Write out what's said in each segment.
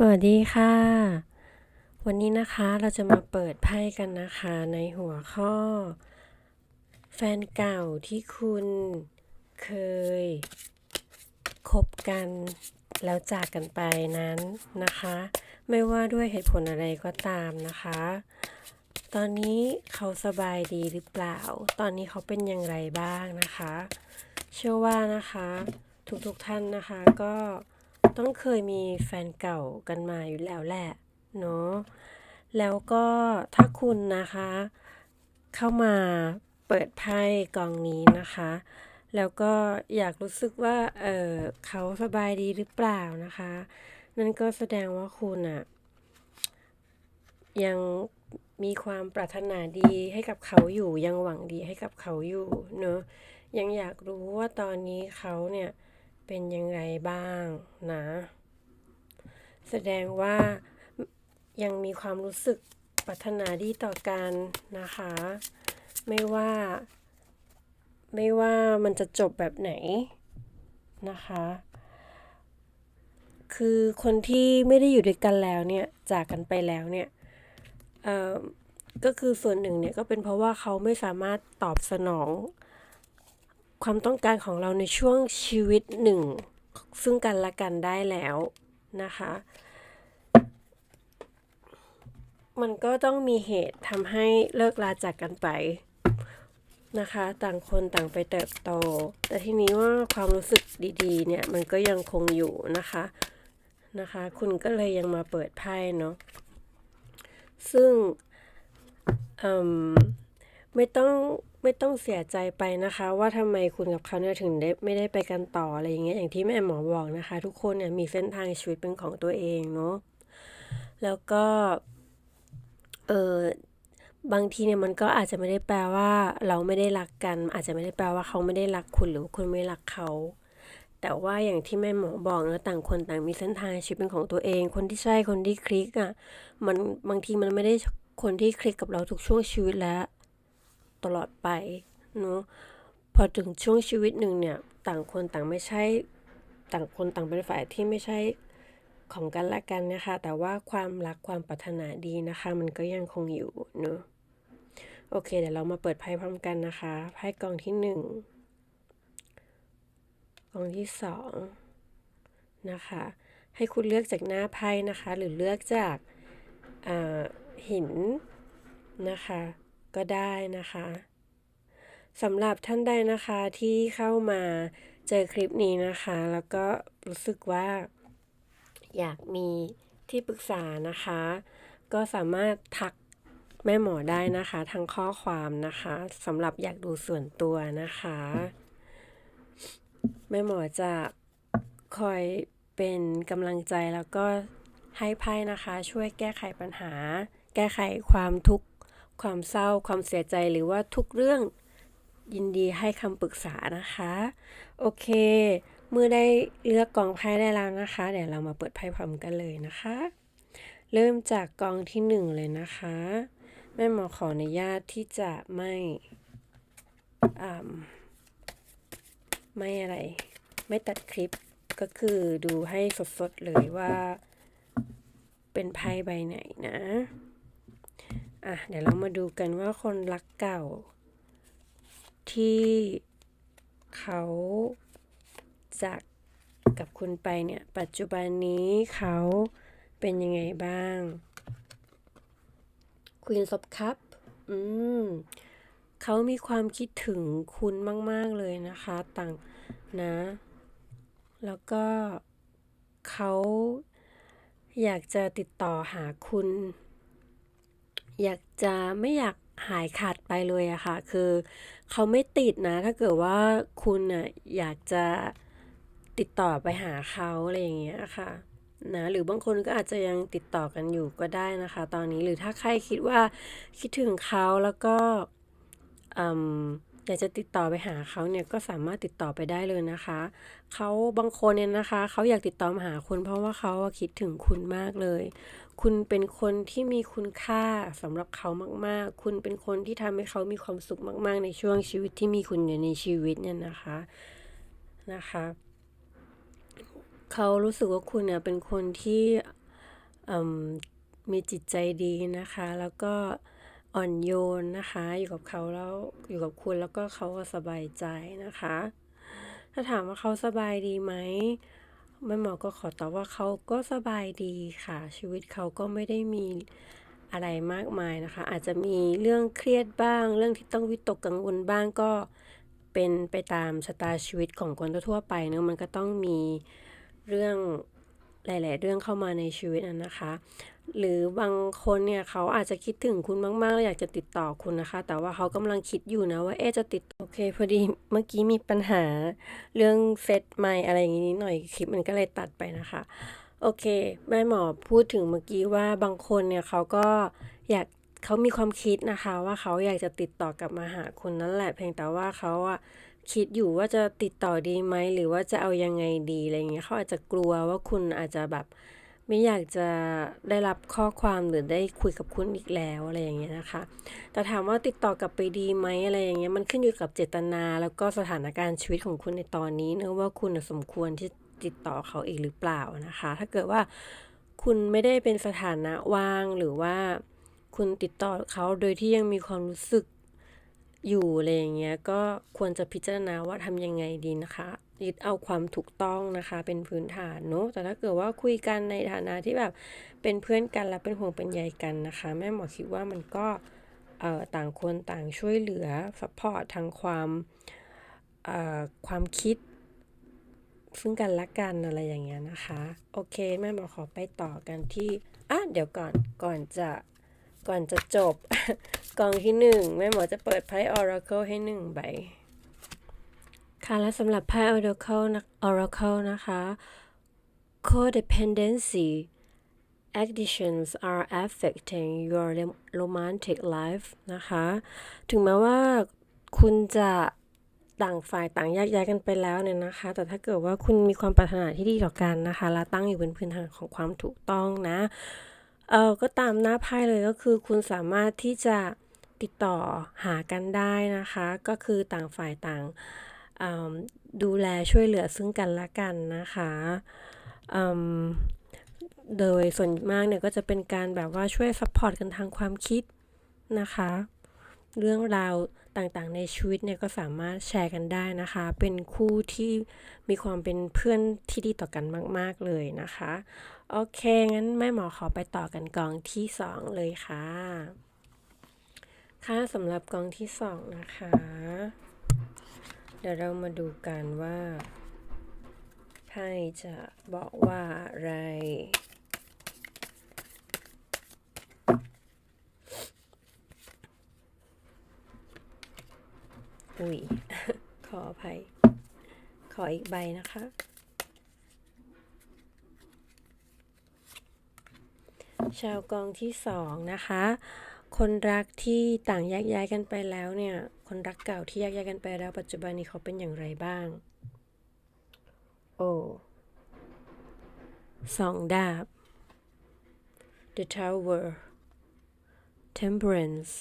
สวัสดีค่ะ วันนี้นะคะเราจะมาเปิดไพ่กันนะคะในหัวข้อ แฟนเก่าที่คุณเคยคบกันแล้วจากกันไปนั้นนะคะ ไม่ว่าด้วยเหตุผลอะไรก็ตามนะคะ ตอนนี้เขาสบายดีหรือเปล่า ตอนนี้เขาเป็นอย่างไรบ้างนะคะ เชื่อว่านะคะทุกๆทท่านนะคะก็ ต้องเคยมีแฟนเก่ากันมาอยู่แล้วแหละเนาะแล้วก็ถ้าคุณนะคะ เข้ามาเปิดไพ่กองนี้นะคะ แล้วก็อยากรู้สึกว่าเออเขาสบายดีหรือเปล่านะคะ นั่นก็แสดงว่าคุณอะยังมีความปรารถนาดีให้กับเขาอยู่ยังหวังดีให้กับเขาอยู่เนอะยังอยากรู้ว่าตอนนี้เขาเนี่ย เป็นยังไงบ้างนะ แสดงว่ายังมีความรู้สึกปรารถนาดีต่อกันนะคะ ไม่ว่า ไม่ว่ามันจะจบแบบไหนนะคะ คือคนที่ไม่ได้อยู่ด้วยกันแล้วเนี่ยจากกันไปแล้วเนี่ยก็คือส่วนหนึ่งเนี่ยก็เป็นเพราะว่าเขาไม่สามารถตอบสนอง ความต้องการของเราในช่วงชีวิตหนึ่ง ซึ่งกันและกันได้แล้วนะคะ มันก็ต้องมีเหตุทำให้เลิกลาจากกันไปนะคะ ต่างคนต่างไปเติบโต แต่ทีนี้ว่าความรู้สึกดีๆ เนี่ย มันก็ยังคงอยู่นะคะนะคะ คุณก็เลยยังมาเปิดไพ่เนาะซึ่งไม่ต้อง ไม่ต้องเสียใจไปนะคะ ว่าทำไมคุณกับเขาเนี่ยถึงได้ไม่ได้ไปกันต่ออะไรอย่างเงี้ยอย่างที่แม่หมอบอกนะคะ ทุกคนเนี่ยมีเส้นทางชีวิตเป็นของตัวเองเนาะแล้วก็เออบางทีเนี่ยมันก็อาจจะไม่ได้แปลว่า เราไม่ได้รักกัน อาจจะไม่ได้แปลว่าเขาไม่ได้รักคุณหรือคุณไม่รักเขา แต่ว่าอย่างที่แม่หมอบอกนะต่างคนต่างมีเส้นทางชีวิตเป็นของตัวเอง คนที่ใช่คนที่คลิกอะ่ะมันบางทีมันไม่ได้คนที่คลิกกับเราทุกช่วงชีวิตแล้ว ตลอดไปเนาะพอถึงช่วงชีวิตหนึ่งเนี่ย ต่างคนต่างไม่ใช่ ต่างคนต่างเป็นฝ่ายที่ไม่ใช่ของกันและกันนะคะ แต่ว่าความรักความปรารถนาดีนะคะ มันก็ยังคงอยู่เนาะโอเค เดี๋ยวเรามาเปิดไพ่พร้อมกันนะคะไพ่กองที่หนึ่งกองที่สองนะคะ ให้คุณเลือกจากหน้าไพ่นะคะ หรือเลือกจากหินนะคะ ก็ได้นะคะสำหรับท่านใดนะคะที่เข้ามาเจอคลิปนี้นะคะ แล้วก็รู้สึกว่าอยากมีที่ปรึกษานะคะ ก็สามารถทักแม่หมอได้นะคะทางข้อความนะคะสำหรับอยากดูส่วนตัวนะคะ แม่หมอจะคอยเป็นกำลังใจแล้วก็ให้ไพ่นะคะ ช่วยแก้ไขปัญหา แก้ไขความทุกข์ ความเศร้า ความเสียใจหรือว่าทุกเรื่องยินดีให้คำปรึกษานะคะ โอเค เมื่อได้เลือกกองไพ่ได้แล้วนะคะ เดี๋ยวเรามาเปิดไพ่พร้อมกันเลยนะคะ เริ่มจากกองที่หนึ่งเลยนะคะ แม่หมอขออนุญาตที่จะไม่ไม่อะไร ไม่ตัดคลิปก็คือดูให้สดๆเลยว่า เป็นไพ่ใบไหนนะ อะเดี๋ยวเรามาดูกันว่าคนรักเก่า ที่เขาจากกับคุณไปเนี่ย ปัจจุบันนี้เขาเป็นยังไงบ้าง Queen of Cup อืมเขามีความคิดถึงคุณมาก ๆ เลยนะคะ ต่างนะ แล้วก็เขาอยากจะติดต่อหาคุณ อยากจะไม่อยากหายขาดไปเลยอะค่ะ คือเขาไม่ติดนะ ถ้าเกิดว่าคุณอะอยากจะติดต่อไปหาเขาอะไรอย่างเงี้ยค่ะนะหรือบางคนก็อาจจะยังติดต่อกันอยู่ก็ได้นะคะ ตอนนี้หรือถ้าใครคิดว่าคิดถึงเขาแล้วก็อืม ยากจะติดต่อไปหาเขาเนี่ยก็สามารถติดต่อไปได้เลยนะคะเขาบางคนเนี่ยนะคะเขาอยากติดต่อมาหาคุณ เพราะว่าเขาคิดถึงคุณมากเลย คุณเป็นคนที่มีคุณค่าสำหรับเขามากๆ คุณเป็นคนที่ทำให้เขามีความสุขมาก ๆ ในช่วงชีวิตที่มีคุณอยู่ในชีวิตเนี่ยนะคะนะคะเขารู้สึกว่าคุณเนี่ยเป็นคนที่มีจิตใจดีนะคะ แล้วก็ อ่อนโยนนะคะ อยู่กับเขาแล้วอยู่กับคุณแล้วก็เขาก็สบายใจนะคะ ถ้าถามว่าเขาสบายดีไหมแม่หมอก็ขอตอบว่าเขาก็สบายดีค่ะ ชีวิตเขาก็ไม่ได้มีอะไรมากมายนะคะ อาจจะมีเรื่องเครียดบ้าง เรื่องที่ต้องวิตกกังวลบ้างก็เป็นไปตามชะตาชีวิตของคนทั่วไปเนอะมันก็ต้องมีเรื่องหลาย ๆ เรื่องเข้ามาในชีวิตนะคะ หรือบางคนเนี่ยเขาอาจจะคิดถึงคุณมากๆแล้วอยากจะติดต่อคุณนะคะ แต่ว่าเขากำลังคิดอยู่นะว่าเอ๊จะติดโอเคพอดีเมื่อกี้มีปัญหาเรื่องเซตไมอะไรอย่างนี้หน่อยคลิปมันก็เลยตัดไปนะคะ โอเค แม่หมอพูดถึงเมื่อกี้ว่าบางคนเนี่ยเขาก็อยากเขามีความคิดนะคะ ว่าเขาอยากจะติดต่อกลับมาหาคุณนั่นแหละ เพียงแต่ว่าเขาอะคิดอยู่ว่าจะติดต่อดีไหมหรือว่าจะเอายังไงดีอะไรเงี้ยเขาอาจจะกลัวว่าคุณอาจจะแบบ ไม่อยากจะได้รับข้อความหรือได้คุยกับคุณอีกแล้วอะไรอย่างเงี้ยนะคะ แต่ถามว่าติดต่อกลับไปดีไหมอะไรอย่างเงี้ยมันขึ้นอยู่กับเจตนา แล้วก็สถานการณ์ชีวิตของคุณในตอนนี้เนะว่าคุณสมควรที่ติดต่อเขาอีกหรือเปล่านะคะ ถ้าเกิดว่าคุณไม่ได้เป็นสถานะว่างหรือว่าคุณติดต่อเขาโดยที่ยังมีความรู้สึก อยู่อะไรอย่างเงี้ยก็ควรจะพิจารณาว่าทำยังไงดีนะคะยึดเอาความถูกต้องนะคะ เป็นพื้นฐานเนาะแต่ถ้าเกิดว่าคุยกันในฐานะที่แบบเป็นเพื่อนกันและเป็นห่วงเป็นใยกันนะคะ แม่หมอคิดว่ามันก็เอ่อต่างคนต่างช่วยเหลือซัพพอร์ตทางความเอ่อความคิด ซึ่งกันและกันอะไรอย่างเงี้ยนะคะ โอเค แม่หมอขอไปต่อกันที่อะเดี๋ยวก่อนก่อนจะ ก่อนจะจบ กองที่หนึ่งแม่หมอจะเปิดไพ่ Oracle ให้หนึ่งใบ ค่ะและสำหรับไพ่ Oracle นะ Oracle นะคะ codependency addictions are affecting your romantic life นะคะ ถึงแม้ว่าคุณจะต่างฝ่ายต่างแยกย้ายกันไปแล้วเนี่ยนะคะ แต่ถ้าเกิดว่าคุณมีความปรารถนาที่ดีต่อกันนะคะ และตั้งอยู่บนพื้นฐานของความถูกต้องนะ เออก็ตามหน้าไพ่เลยก็คือคุณสามารถที่จะติดต่อหากันได้นะคะ ก็คือต่างฝ่ายต่างดูแลช่วยเหลือซึ่งกันและกันนะคะโดยส่วนมากเนี่ยก็จะเป็นการแบบว่าช่วยซัพพอร์ตกันทางความคิดนะคะ เรื่องราว ต่างๆ ในชีวิตเนี่ยก็สามารถแชร์กันได้นะคะ เป็นคู่ที่มีความเป็นเพื่อนที่ดีต่อกันมาก ๆ เลยนะคะ โอเค งั้นแม่หมอขอไปต่อกันกองที่สองเลยค่ะ ค่ะสำหรับกองที่สองนะคะ เดี๋ยวเรามาดูกันว่าไพ่จะบอกว่าอะไร อุ้ย ขออภัย ขออีกใบนะคะ ชาวกองที่สองนะคะ คนรักที่ต่างแยกย้ายกันไปแล้วเนี่ย คนรักเก่าที่แยกย้ายกันไปแล้วปัจจุบันนี้เขาเป็นอย่างไรบ้าง โอ้สองดาบ The Tower Temperance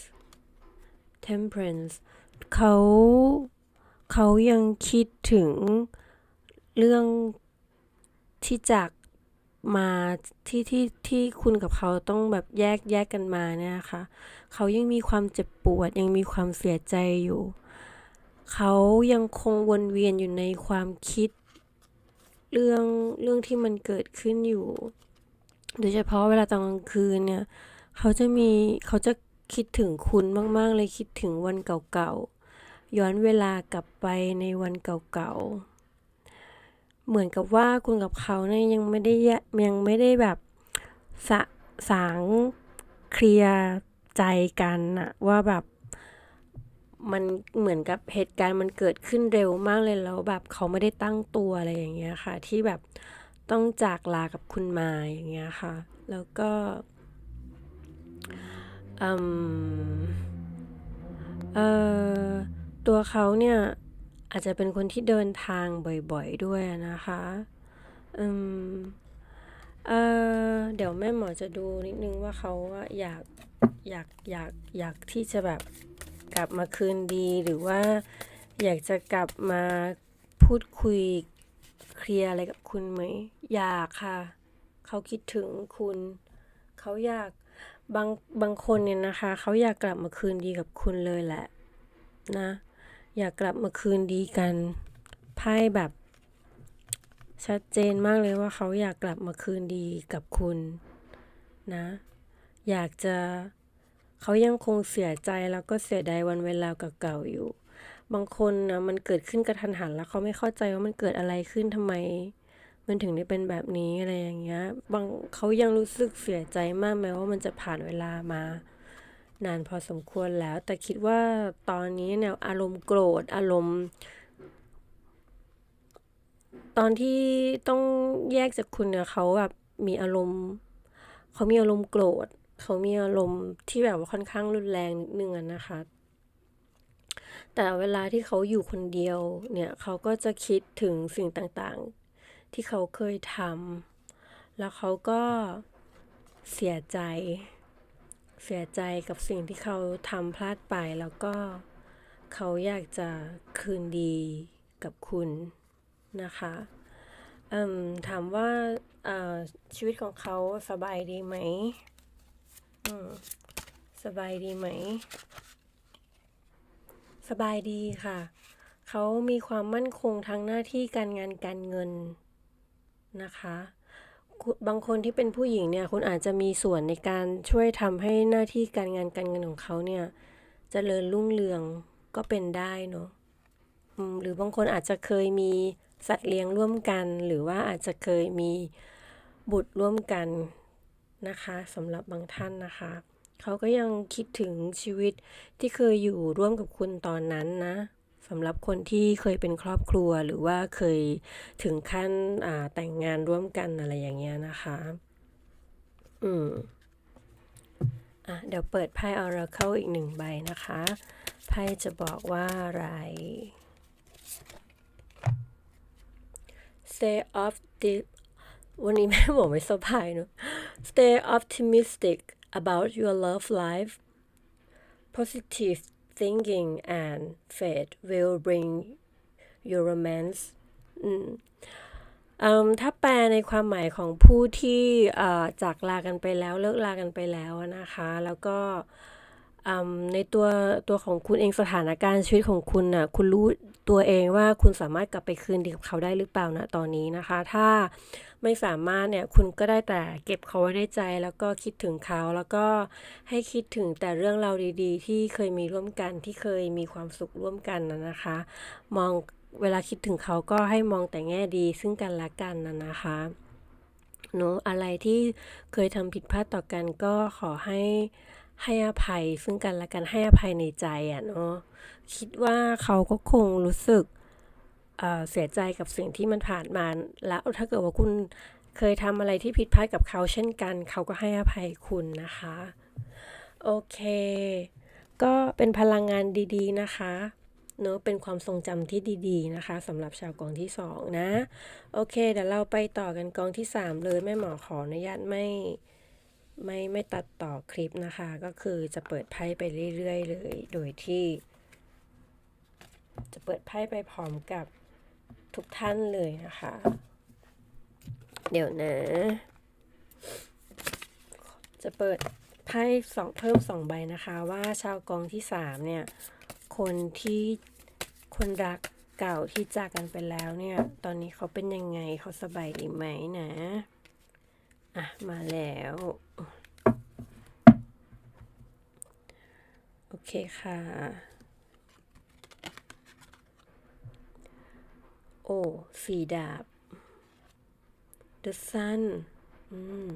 Temperance เขาเขายังคิดถึงเรื่องที่จากมาที่ที่ที่คุณกับเขาต้องแบบแยกแยกกันมาเนี่ยนะคะเขายังมีความเจ็บปวด ยังมีความเสียใจอยู่ เขายังคงวนเวียนอยู่ในความคิด เรื่องเรื่องที่มันเกิดขึ้นอยู่ โดยเฉพาะเวลาตอนกลางคืนเนี่ย เขาจะมีเขาจะ คิดถึงคุณมาก ๆ เลยคิดถึงวันเก่าๆ ย้อนเวลากลับไปในวันเก่าๆ เหมือนกับว่าคุณกับเขาเนี่ยยังไม่ได้ยังไม่ได้แบบสะสางเคลียร์ใจกันอะว่าแบบมันเหมือนกับเหตุการณ์มันเกิดขึ้นเร็วมากเลยแล้วแบบเขาไม่ได้ตั้งตัวอะไรอย่างเงี้ยค่ะ ที่แบบต้องจากลากับคุณมาอย่างเงี้ยค่ะ แล้วก็ อืม เอ่อ ตัวเขาเนี่ยอาจจะเป็นคนที่เดินทางบ่อยๆด้วยนะคะ อืม เอ่อ เดี๋ยวแม่หมอจะดูนิดนึงว่าเขาอยากอยากอยากอยากที่จะแบบกลับมาคืนดีหรือว่าอยากจะกลับมาพูดคุยเคลียร์อะไรกับคุณไหม อยากค่ะ เขาคิดถึงคุณ เขาอยาก บางบางคนเนี่ยนะคะเขาอยากกลับมาคืนดีกับคุณเลยแหละนะ อยากกลับมาคืนดีกันไพ่แบบ ชัดเจนมากเลยว่าเขาอยากกลับมาคืนดีกับคุณนะ อยากจะเขายังคงเสียใจแล้วก็เสียดายวันเวลาเก่าๆอยู่ บางคนนะมันเกิดขึ้นกระทันหันแล้วเขาไม่เข้าใจว่ามันเกิดอะไรขึ้นทำไม มันถึงได้เป็นแบบนี้อะไรอย่างเงี้ย บางเขายังรู้สึกเสียใจมากแม้ว่ามันจะผ่านเวลามานานพอสมควรแล้ว แต่คิดว่าตอนนี้เนี่ยอารมณ์โกรธอารมณ์ ตอนที่ต้องแยกจากคุณเนี่ยเขาแบบมีอารมณ์เขามีอารมณ์โกรธเขามีอารมณ์ที่แบบว่าค่อนข้างรุนแรงนิดนึงนะคะ แต่เวลาที่เขาอยู่คนเดียวเนี่ยเขาก็จะคิดถึงสิ่งต่างๆ ที่เขาเคยทำแล้วเขาก็เสียใจ เสียใจกับสิ่งที่เขาทำพลาดไปแล้วก็เขาอยากจะคืนดีกับคุณนะคะถามว่าชีวิตของเขาสบายดีไหมมสบายดีไหม สบายดีค่ะ เขามีความมั่นคงทางหน้าที่การงานการเงิน นะคะบางคนที่เป็นผู้หญิงเนี่ยคุณอาจจะมีส่วนในการช่วยทำให้หน้าที่การงานการเงินของเขาเนี่ยจเจริญรุ่งเรืองก็เป็นได้เนาะหรือบางคนอาจจะเคยมีสัตว์เลี้ยงร่วมกัน หรือว่าอาจจะเคยมีบุตรร่วมกันนะคะสำหรับบางท่านนะคะ เขาก็ยังคิดถึงชีวิตที่เคยอยู่ร่วมกับคุณตอนนั้นนะ สำหรับคนที่เคยเป็นครอบครัวหรือว่าเคยถึงขั้นแต่งงานร่วมกันอะไรอย่างเงี้ยนะคะ อืมอะเดี๋ยวเปิดไพ่ Oracle อีกหนึ่งใบนะคะ ไพ่จะบอกว่าอะไร Stay off the วันนี้แม่บอกไม่สบายเนอะ Stay optimistic about your love life positive thinking and faith will bring your romance อืมถ้าแปลในความหมายของผู้ที่จากลากันไปแล้วเลิกลากันไปแล้วนะคะ แล้วก็ในตัวตัวของคุณเองสถานการณ์ชีวิตของคุณน่ะคุณรู้ ตัวเองว่าคุณสามารถกลับไปคืนดีกับเขาได้หรือเปล่านะตอนนี้นะคะ ถ้าไม่สามารถเนี่ยคุณก็ได้แต่เก็บเขาไว้ในใจ แล้วก็คิดถึงเขาแล้วก็ให้คิดถึงแต่เรื่องราวดีๆ ที่เคยมีร่วมกันที่เคยมีความสุขร่วมกันนะนะคะ มองเวลาคิดถึงเขาก็ให้มองแต่แง่ดีซึ่งกันและกันนะนะคะเนาะอะไรที่เคยทำผิดพลาดต่อกันก็ขอให้ ให้อภัยซึ่งกันและกันให้อภัยในใจอะเนาะคิดว่าเขาก็คงรู้สึกเเสียใจกับสิ่งที่มันผ่านมา แล้วถ้าเกิดว่าคุณเคยทำอะไรที่ผิดพลาดกับเขาเช่นกัน เขาก็ให้อภัยคุณนะคะ โอเค ก็เป็นพลังงานดี ๆ นะคะเนอะเป็นความทรงจำที่ดีๆนะคะสำหรับชาวกองที่สองนะ โอเค เดี๋ยวเราไปต่อกันกองที่สามเลยแม่หมอขออนุญาตไม่ ไม่ไม่ตัดต่อคลิปนะคะ ก็คือจะเปิดไพ่ไปเรื่อยๆเลย โดยที่ จะเปิดไพ่ไปพร้อมกับทุกท่านเลยนะคะ เดี๋ยวนะ จะเปิดไพ่สองเพิ่มสองใบนะคะ ว่าชาวกองที่สามเนี่ย คนที่คนรักเก่าที่จากกันไปแล้วเนี่ย ตอนนี้เขาเป็นยังไงเขาสบายดีไหมนะ อะ มาแล้ว โอเคค่ะ โอ้สีดาบ The Sun อืม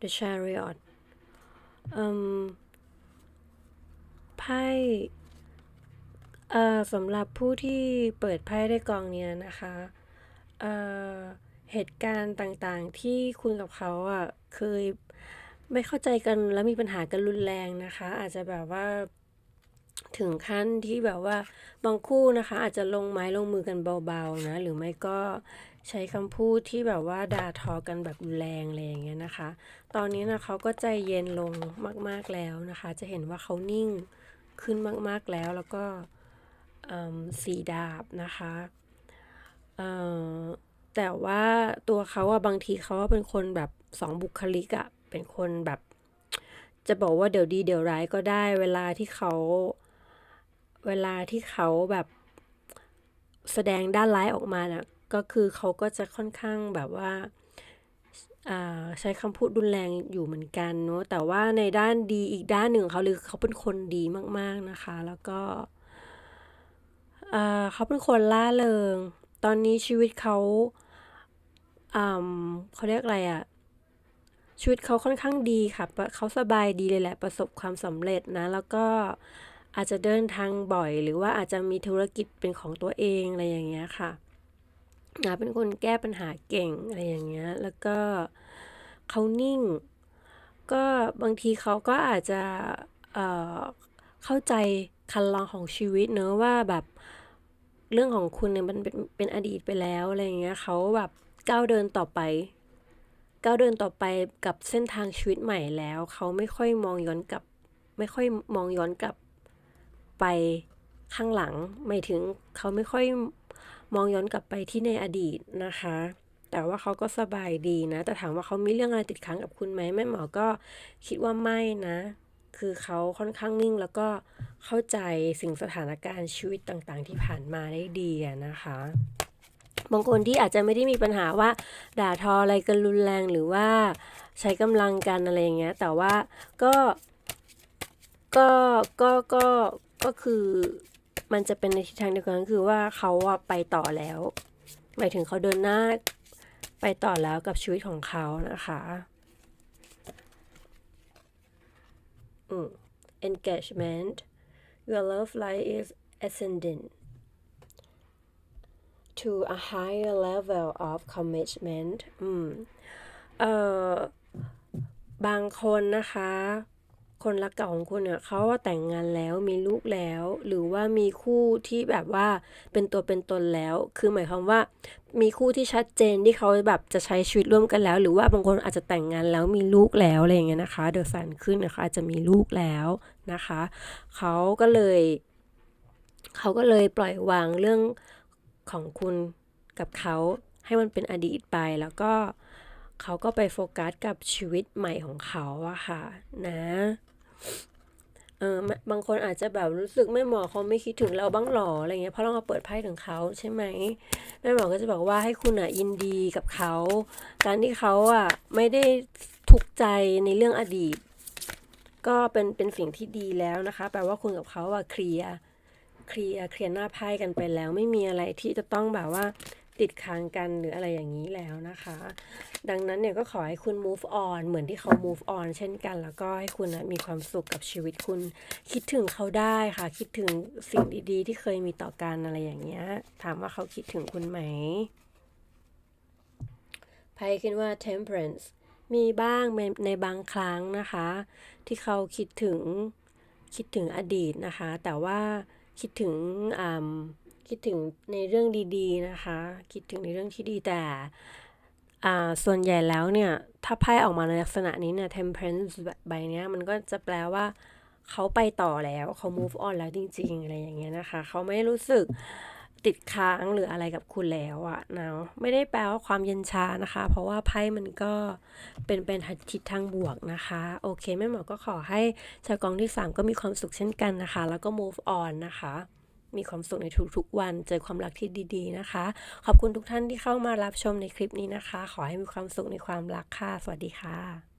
The Chariot อืมไพ่เอ่อสำหรับผู้ที่เปิดไพ่ได้กองเนี้ยนะคะเอ่อเหตุการณ์ต่างๆที่คุณกับเขาอะเคย ไม่เข้าใจกันแล้วมีปัญหากันรุนแรงนะคะ อาจจะแบบว่าถึงขั้นที่แบบว่าบางคู่นะคะ อาจจะลงไม้ลงมือกันเบาๆนะ หรือไม่ก็ใช้คำพูดที่แบบว่าด่าทอกันแบบรุนแรงอะไรอย่างเงี้ยนะคะ ตอนนี้นะเขาก็ใจเย็นลงมากๆแล้วนะคะ จะเห็นว่าเขานิ่งขึ้นมากๆแล้วแล้วก็อืมสีดาบนะคะเอ่อแต่ว่าตัวเขาอะบางทีเขาเป็นคนแบบสองบุคลิกอะ เป็นคนแบบ จะบอกว่าเดี๋ยวดีเดี๋ยวร้ายก็ได้ เวลาที่เขา เวลาที่เขาแบบแสดงด้านร้ายออกมาน่ะก็คือเขาก็จะค่อนข้างแบบว่าใช้คำพูดรุนแรงอยู่เหมือนกันเนาะแต่ว่าในด้านดีอีกด้านหนึ่งเขาหรือเขาเป็นคนดีมากๆนะคะ แล้วก็เขาเป็นคนล่าเริง ตอนนี้ชีวิตเขาเขาเรียกอะไรอะ ชีวิตเขาค่อนข้างดีค่ะเขาสบายดีเลยแหละประสบความสำเร็จนะ แล้วก็อาจจะเดินทางบ่อย หรือว่าอาจจะมีธุรกิจเป็นของตัวเองอะไรอย่างเงี้ยค่ะนะเป็นคนแก้ปัญหาเก่งอะไรอย่างเงี้ย แล้วก็เขานิ่ง ก็บางทีเขาก็อาจจะเเข้าใจคันลองของชีวิตเนอะว่าแบบเรื่องของคุณเนี่ยมันเป็นเป็นอดีตไปแล้วอะไรอย่างเงี้ยเขาแบบก้าวเดินต่อไป ก้าวเดินต่อไปกับเส้นทางชีวิตใหม่แล้ว เขาไม่ค่อยมองย้อนกลับ ไม่ค่อยมองย้อนกลับไปข้างหลังไม่ถึงเขาไม่ค่อยมองย้อนกลับไปที่ในอดีตนะคะ แต่ว่าเขาก็สบายดีนะ แต่ถามว่าเขามีเรื่องอะไรติดค้างกับคุณไหมแม่หมอก็คิดว่าไม่นะ คือเขาค่อนข้างนิ่งแล้วก็เข้าใจสิ่งสถานการณ์ชีวิตต่างๆ ที่ผ่านมาได้ดีนะคะ บางคนที่อาจจะไม่ได้มีปัญหาว่า ด่าทออะไรกันรุนแรงหรือว่าใช้กำลังกันอะไรอย่างเงี้ย แต่ว่าก็ก็ก็ก็ก็คือมันจะเป็นในทิศทางเดียวกันคือว่าเขาอะไปต่อแล้ว หมายถึงเขาเดินหน้าไปต่อแล้วกับชีวิตของเขานะคะ engagement your love life is ascending to a higher level of commitment อืมเอ่อบางคนนะคะ คนรักเก่าของคุณเนี่ยเขาแต่งงานแล้วมีลูกแล้ว หรือว่ามีคู่ที่แบบว่าเป็นตัวเป็นตนแล้ว คือหมายความว่า มีคู่ที่ชัดเจนที่เขาแบบจะใช้ชีวิตร่วมกันแล้ว หรือว่าบางคนอาจจะแต่งงานแล้วมีลูกแล้วอะไรอย่างเงี้ยนะคะ เดอะสันขึ้นนะคะอาจจะมีลูกแล้วนะคะเขาก็เลยเขาก็เลยปล่อยวางเรื่อง ของคุณกับเขาให้มันเป็นอดีตไปแล้วก็เขาก็ไปโฟกัสกับชีวิตใหม่ของเขาอะค่ะนะเออบางคนอาจจะแบบรู้สึกไม่หมอเขาไม่คิดถึงเราบ้างหรออะไรเงี้ยเพราะเรามาเปิดไพ่ถึงเขาใช่ไหมแม่หมอก็จะบอกว่าให้คุณอะยินดีกับเขา การที่เขาอะไม่ได้ทุกข์ใจในเรื่องอดีต ก็เป็นเป็นสิ่งที่ดีแล้วนะคะ แปลว่าคุณกับเขาอะเคลียร์ เคลียร์เคลียร์หน้าไพ่กันไปแล้ว ไม่มีอะไรที่จะต้องแบบว่าติดค้างกันหรืออะไรอย่างนี้แล้วนะคะ ดังนั้นเนี่ยก็ขอให้คุณ move on เหมือนที่เขา move on เช่นกัน แล้วก็ให้คุณนะมีความสุขกับชีวิตคุณ คิดถึงเขาได้ค่ะ คิดถึงสิ่งดีๆ ที่เคยมีต่อกันอะไรอย่างเงี้ย ถามว่าเขาคิดถึงคุณไหมไพ่คิดว่า temperance มีบ้างในบางครั้งนะคะ ที่เขาคิดถึงคิดถึงอดีตนะคะ แต่ว่า คิดถึงคิดถึงในเรื่องดีๆนะคะ คิดถึงในเรื่องที่ดีแต่ส่วนใหญ่แล้วเนี่ย ถ้าไพ่ออกมาในลักษณะนี้เนี่ย temperance ใบนี้มันก็จะแปลว่าเขาไปต่อแล้วเขา move on แล้วจริง ๆ อะไรอย่างเงี้ยนะคะ เขาไม่รู้สึก ติดค้างหรืออะไรกับคุณแล้วอะนะไม่ได้แปลว่าความเย็นชานะคะ เพราะว่าไพ่มันก็เป็นเป็นทิศทางบวกนะคะ โอเคแม่หมอก็ขอให้ชาวกองที่ 3 ก็มีความสุขเช่นกันนะคะ แล้วก็ move on นะคะ มีความสุขในทุกๆวัน เจอความรักที่ดีๆนะคะ ขอบคุณทุกท่านที่เข้ามารับชมในคลิปนี้นะคะ ขอให้มีความสุขในความรักค่ะ สวัสดีค่ะ